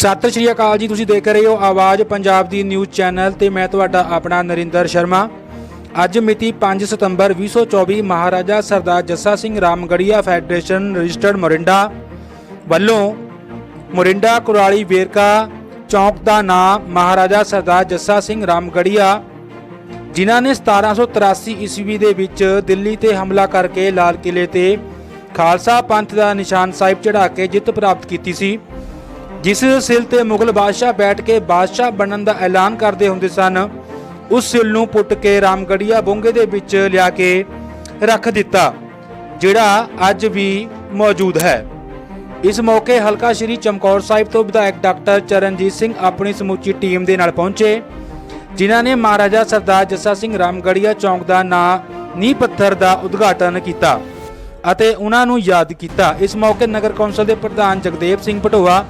ਸਤਿ ਸ਼੍ਰੀ ਅਕਾਲ ਜੀ, ਤੁਸੀਂ ਦੇਖ ਰਹੇ ਹੋ ਆਵਾਜ਼ ਪੰਜਾਬ ਦੀ ਨਿਊਜ਼ ਚੈਨਲ ਤੇ ਮੈਂ ਤੁਹਾਡਾ ਆਪਣਾ ਨਰਿੰਦਰ ਸ਼ਰਮਾ। ਅੱਜ ਮਿਤੀ 5 ਸਤੰਬਰ 2024 ਮਹਾਰਾਜਾ ਸਰਦਾਰ ਜੱਸਾ ਸਿੰਘ ਰਾਮਗੜੀਆ ਫੈਡਰੇਸ਼ਨ ਰਜਿਸਟਰਡ ਮੋਰਿੰਡਾ ਵੱਲੋਂ ਮੋਰਿੰਡਾ ਕੁਰਾਲੀ ਵੇਰਕਾ ਚੌਂਕ ਦਾ ਨਾਮ ਮਹਾਰਾਜਾ ਸਰਦਾਰ ਜੱਸਾ ਸਿੰਘ ਰਾਮਗੜੀਆ ਜਿਨ੍ਹਾਂ ਨੇ 1783 ਈਸਵੀ ਦੇ ਵਿੱਚ ਦਿੱਲੀ ਤੇ ਹਮਲਾ ਕਰਕੇ ਲਾਲ ਕਿਲੇ ਤੇ ਖਾਲਸਾ ਪੰਥ ਦਾ ਨਿਸ਼ਾਨ ਸਾਹਿਬ ਚੜਾ ਕੇ ਜਿੱਤ ਪ੍ਰਾਪਤ ਕੀਤੀ ਸੀ। ਜਿਸ ਸਿਲ ਤੇ ਮੁਗਲ ਬਾਦਸ਼ਾਹ ਬੈਠ ਕੇ ਬਾਦਸ਼ਾਹ ਬਣਨ ਦਾ ਐਲਾਨ ਕਰਦੇ ਹੁੰਦੇ ਸਨ, ਉਸ ਸਿਲ ਨੂੰ ਪੁੱਟ ਕੇ ਰਾਮਗੜੀਆ ਬੋਂਗੇ ਦੇ ਵਿੱਚ ਲਿਆ ਕੇ ਰੱਖ ਦਿੱਤਾ, ਜਿਹੜਾ ਅੱਜ ਵੀ ਮੌਜੂਦ ਹੈ। ਇਸ ਮੌਕੇ ਹਲਕਾ ਸ਼੍ਰੀ ਚਮਕੌਰ ਸਾਹਿਬ ਤੋਂ ਵਿਧਾਇਕ ਡਾਕਟਰ ਚਰਨਜੀਤ ਸਿੰਘ ਆਪਣੀ ਸਮੁੱਚੀ ਟੀਮ ਦੇ ਨਾਲ ਪਹੁੰਚੇ, ਜਿਨ੍ਹਾਂ ਨੇ ਮਹਾਰਾਜਾ ਸਰਦਾਰ ਜੱਸਾ ਸਿੰਘ ਰਾਮਗੜੀਆ ਚੌਂਕ ਦਾ ਨਾਂ ਨੀਂਹ ਪੱਥਰ ਦਾ ਉਦਘਾਟਨ ਕੀਤਾ ਅਤੇ ਉਹਨਾਂ ਨੂੰ ਯਾਦ ਕੀਤਾ। ਇਸ ਮੌਕੇ ਨਗਰ ਕੌਂਸਲ ਦੇ ਪ੍ਰਧਾਨ ਜਗਦੇਵ ਸਿੰਘ ਪਟੋਆ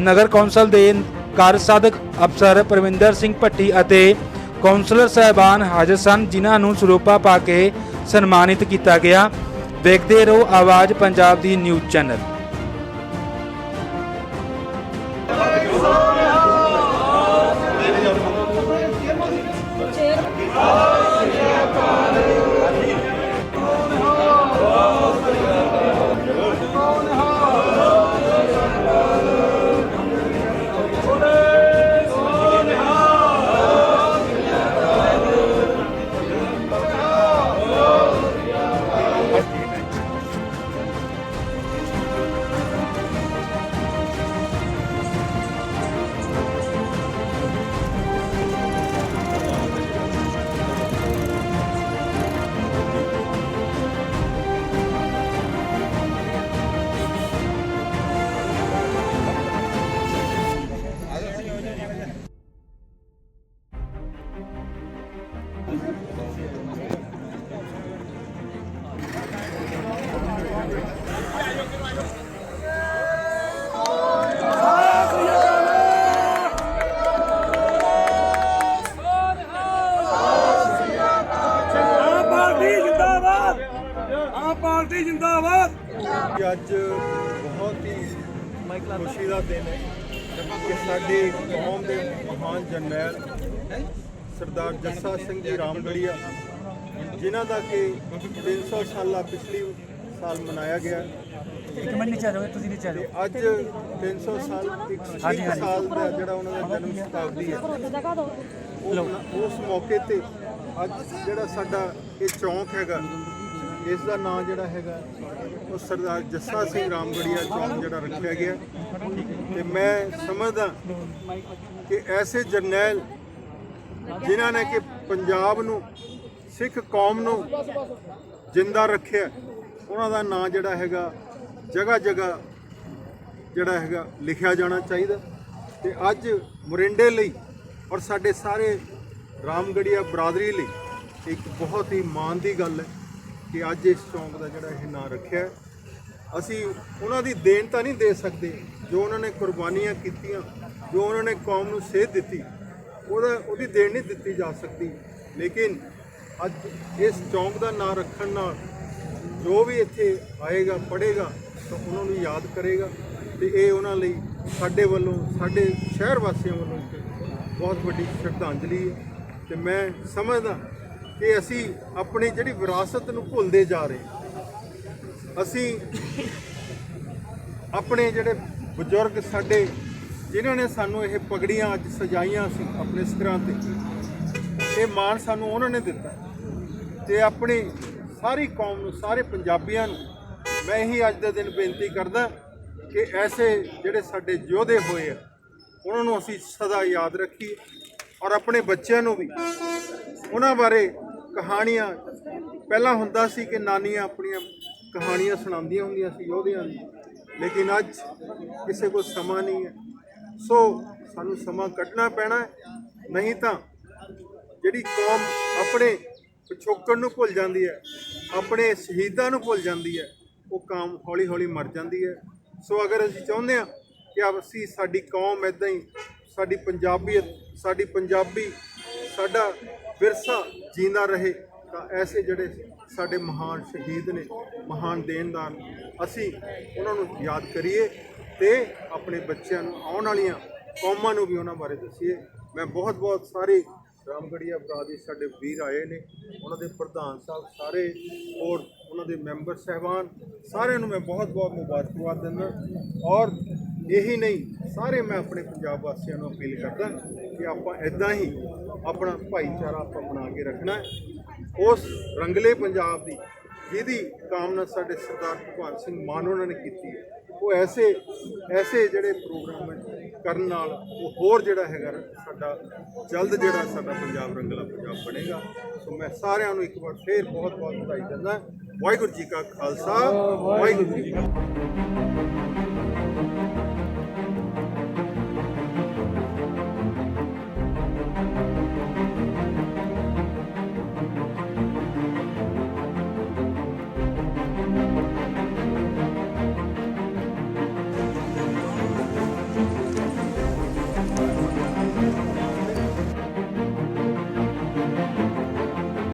ਨਗਰ ਕੌਂਸਲ ਦੇ ਕਾਰਜਸਾਧਕ ਅਫਸਰ ਪ੍ਰਵਿੰਦਰ ਸਿੰਘ ਭੱਟੀ ਅਤੇ ਕੌਂਸਲਰ ਸਹਿਬਾਨ ਹਾਜ਼ਰ ਸਨ, ਜਿਨ੍ਹਾਂ ਨੂੰ ਸਰੂਪਾ ਪਾ ਕੇ ਸਨਮਾਨਿਤ ਕੀਤਾ ਗਿਆ। ਦੇਖਦੇ ਰਹੋ ਆਵਾਜ਼ ਪੰਜਾਬ ਦੀ ਨਿਊਜ਼ ਚੈਨਲ। ਆਮ ਪਾਰਟੀ ਜਿੰਦਾਬਾਦ। ਕਿ ਅੱਜ ਬਹੁਤ ਹੀ ਖੁਸ਼ੀ ਦਾ ਦਿਨ ਹੈ ਕਿ ਸਾਡੀ ਕੌਮ ਦੇ ਮਹਾਨ ਜਰਨੈਲ ਸਰਦਾਰ ਜੱਸਾ ਸਿੰਘ ਜੀ ਰਾਮਗੜੀਆ ਜਿਨ੍ਹਾਂ ਦਾ ਕਿ 300 ਸਾਲਾ ਪਿਛਲੀ ਸਾਲ ਮਨਾਇਆ ਗਿਆ। ਇੱਕ ਮਿੰਟ ਨੀਚੇ ਰਹੋ ਤੁਸੀਂ ਨੀਚੇ ਤੇ ਅੱਜ 300 ਸਾਲ ਇੱਕ ਇੱਕ ਸਾਲ ਦਾ ਜਿਹੜਾ ਉਹਨਾਂ ਦਾ ਜਨਮ ਸ਼ਤਾਬਦੀ ਹੈ। ਉਸ ਮੌਕੇ ਤੇ ਅੱਜ ਜਿਹੜਾ ਸਾਡਾ ਇਹ ਚੌਂਕ ਹੈਗਾ ਇਸ ਦਾ ਨਾਮ ਜਿਹੜਾ ਹੈਗਾ ਉਹ ਸਰਦਾਰ ਜੱਸਾ ਸਿੰਘ ਰਾਮਗੜੀਆ ਚੌਂਕ ਜਿਹੜਾ ਰੱਖਿਆ ਗਿਆ। ਤੇ ਮੈਂ ਸਮਝਦਾ ਕਿ ਐਸੇ ਜਰਨੈਲ ਜਿਨ੍ਹਾਂ ਨੇ ਕਿ ਪੰਜਾਬ ਨੂੰ, ਸਿੱਖ ਕੌਮ ਨੂੰ ਜਿੰਦਾ ਰੱਖਿਆ, ਉਹਨਾਂ ਦਾ ਨਾਂ ਜਿਹੜਾ ਹੈਗਾ ਜਗ੍ਹਾ ਜਗ੍ਹਾ ਜਿਹੜਾ ਹੈਗਾ ਲਿਖਿਆ ਜਾਣਾ ਚਾਹੀਦਾ। ਤੇ ਅੱਜ ਮੁਰਿੰਡੇ ਲਈ ਔਰ ਸਾਡੇ ਸਾਰੇ ਰਾਮਗੜੀਆ ਬਰਾਦਰੀ ਲਈ ਇੱਕ ਬਹੁਤ ਹੀ ਮਾਣ ਦੀ ਗੱਲ ਹੈ। ਕਿ ਅੱਜ ਇਸ ਚੌਂਕ ਦਾ ਜਿਹੜਾ ਇਹ ਨਾਂ ਰੱਖਿਆ ਅਸੀਂ ਉਹਨਾਂ ਦੀ ਦੇਣ ਤਾਂ ਨਹੀਂ ਦੇ ਸਕਦੇ। ਜੋ ਉਹਨਾਂ ਨੇ ਕੁਰਬਾਨੀਆਂ ਕੀਤੀਆਂ, ਜੋ ਉਹਨਾਂ ਨੇ ਕੌਮ ਨੂੰ ਸੇਧ ਦਿੱਤੀ, ਉਹਦਾ, ਉਹਦੀ ਦੇਣ ਨਹੀਂ ਦਿੱਤੀ ਜਾ ਸਕਦੀ। ਲੇਕਿਨ ਅੱਜ ਇਸ ਚੌਂਕ ਦਾ ਨਾਂ ਰੱਖਣ ਨਾਲ ਜੋ ਵੀ ਇੱਥੇ ਆਏਗਾ, ਪੜ੍ਹੇਗਾ, ਤਾਂ ਉਹਨਾਂ ਨੂੰ ਯਾਦ ਕਰੇਗਾ ਤੇ ਇਹ ਉਹਨਾਂ ਲਈ ਸਾਡੇ ਵੱਲੋਂ, ਸਾਡੇ ਸ਼ਹਿਰ ਵਾਸੀਆਂ ਵੱਲੋਂ ਬਹੁਤ ਵੱਡੀ ਸ਼ਰਧਾਂਜਲੀ ਹੈ। ਤੇ ਮੈਂ ਸਮਝਦਾ ਕਿ ਅਸੀਂ ਆਪਣੀ ਜਿਹੜੀ ਵਿਰਾਸਤ ਨੂੰ ਭੁੱਲਦੇ ਜਾ ਰਹੇ ਅਸੀਂ ਆਪਣੇ ਜਿਹੜੇ ਬਜ਼ੁਰਗ ਸਾਡੇ, ਜਿਨ੍ਹਾਂ ਨੇ ਸਾਨੂੰ ਇਹ ਪਗੜੀਆਂ ਅੱਜ ਸਜਾਈਆਂ ਸੀ ਆਪਣੇ ਸਿਰਾਂ ਤੇ, ਇਹ ਮਾਣ ਸਾਨੂੰ ਉਹਨਾਂ ਨੇ ਦਿੱਤਾ। ਤੇ ਆਪਣੀ ਸਾਰੀ ਕੌਮ ਨੂੰ, ਸਾਰੇ ਪੰਜਾਬੀਆਂ ਨੂੰ ਮੈਂ ਇਹੀ ਅੱਜ ਦੇ ਦਿਨ ਬੇਨਤੀ ਕਰਦਾ ਕਿ ਐਸੇ ਜਿਹੜੇ ਸਾਡੇ ਯੋਧੇ ਹੋਏ ਆ, ਉਹਨਾਂ ਨੂੰ ਅਸੀਂ ਸਦਾ ਯਾਦ ਰੱਖੀਏ ਔਰ ਆਪਣੇ ਬੱਚਿਆਂ ਨੂੰ ਵੀ ਉਹਨਾਂ ਬਾਰੇ ਕਹਾਣੀਆਂ, ਪਹਿਲਾਂ ਹੁੰਦਾ ਸੀ ਕਿ ਨਾਨੀਆਂ ਆਪਣੀਆਂ ਕਹਾਣੀਆਂ ਸੁਣਾਉਂਦੀਆਂ ਹੁੰਦੀਆਂ ਸੀ ਯੋਧਿਆਂ ਦੀ ਲੇਕਿਨ ਅੱਜ ਕਿਸੇ ਕੋਲ ਸਮਾਂ ਨਹੀਂ ਹੈ। ਸੋ ਸਾਨੂੰ ਸਮਾਂ ਕੱਢਣਾ ਪੈਣਾ ਨਹੀਂ ਤਾਂ ਜਿਹੜੀ ਕੌਮ ਆਪਣੇ ਪਿਛੋਕੜ ਨੂੰ ਭੁੱਲ ਜਾਂਦੀ ਹੈ, ਆਪਣੇ ਸ਼ਹੀਦਾਂ ਨੂੰ ਭੁੱਲ ਜਾਂਦੀ ਹੈ, ਉਹ ਕਾਮ ਹੌਲੀ ਹੌਲੀ ਮਰ ਜਾਂਦੀ ਹੈ। ਸੋ ਅਗਰ ਅਸੀਂ ਚਾਹੁੰਦੇ ਹਾਂ ਕਿ ਅਸੀਂ, ਸਾਡੀ ਕੌਮ ਇਦਾਂ ਹੀ, ਸਾਡੀ ਪੰਜਾਬੀਅਤ, ਸਾਡੀ ਪੰਜਾਬੀ, ਸਾਡਾ ਵਿਰਸਾ ਜਿੰਦਾ ਰਹੇ, ਤਾਂ ਐਸੇ ਜਿਹੜੇ ਸਾਡੇ ਮਹਾਨ ਸ਼ਹੀਦ ਨੇ, ਮਹਾਨ ਦੇਣਦਾਰ ਅਸੀਂ ਉਹਨਾਂ ਨੂੰ ਯਾਦ ਕਰੀਏ ਤੇ ਆਪਣੇ ਬੱਚਿਆਂ ਨੂੰ ਆਉਣ ਵਾਲੀਆਂ ਕੌਮਾਂ ਨੂੰ ਵੀ ਉਹਨਾਂ ਬਾਰੇ ਦੱਸੀਏ। ਮੈਂ ਬਹੁਤ ਬਹੁਤ ਸਾਰੇ ਰਾਮਗੜੀਆ ਭਰਾ ਦੇ ਸਾਡੇ ਵੀਰ ਆਏ ਨੇ, ਉਹਨਾਂ ਦੇ ਪ੍ਰਧਾਨ ਸਾਹਿਬ ਸਾਰੇ, ਹੋਰ ਉਹਨਾਂ ਦੇ ਮੈਂਬਰ ਸਹਿਬਾਨ, ਸਾਰਿਆਂ ਨੂੰ ਮੈਂ ਬਹੁਤ ਬਹੁਤ ਮੁਬਾਰਕਬਾਦ ਦਿੰਦਾ। ਔਰ ਇਹੀ ਨਹੀਂ, ਸਾਰੇ ਮੈਂ ਆਪਣੇ ਪੰਜਾਬ ਵਾਸੀਆਂ ਨੂੰ ਅਪੀਲ ਕਰਦਾ ਕਿ ਆਪਾਂ ਇਦਾਂ ਹੀ ਆਪਣਾ ਭਾਈਚਾਰਾ ਆਪਾਂ ਬਣਾ ਕੇ ਰੱਖਣਾ ਉਸ ਰੰਗਲੇ ਪੰਜਾਬ ਦੀ ਜਿਹਦੀ ਕਾਮਨਾ ਸਾਡੇ ਸਰਦਾਰ ਭਗਵੰਤ ਸਿੰਘ ਮਾਨ ਉਹਨਾਂ ਨੇ ਕੀਤੀ ਹੈ। ਉਹ ਐਸੇ ਐਸੇ ਜਿਹੜੇ ਪ੍ਰੋਗਰਾਮ ਹੈ, ਕਰਨ ਨਾਲ ਉਹ ਹੋਰ ਜਿਹੜਾ ਹੈਗਾ ਸਾਡਾ ਜਲਦ ਜਿਹੜਾ ਸਾਡਾ ਪੰਜਾਬ ਰੰਗਲਾ ਪੰਜਾਬ ਬਣੇਗਾ। ਸੋ ਮੈਂ ਸਾਰਿਆਂ ਨੂੰ ਇੱਕ ਵਾਰ ਫੇਰ ਬਹੁਤ ਬਹੁਤ ਵਧਾਈ ਦਿੰਦਾ। ਵਾਹਿਗੁਰੂ ਜੀ ਕਾ ਖਾਲਸਾ, ਵਾਹਿਗੁਰੂ ਜੀ ਕੀ ਫਤਿਹ।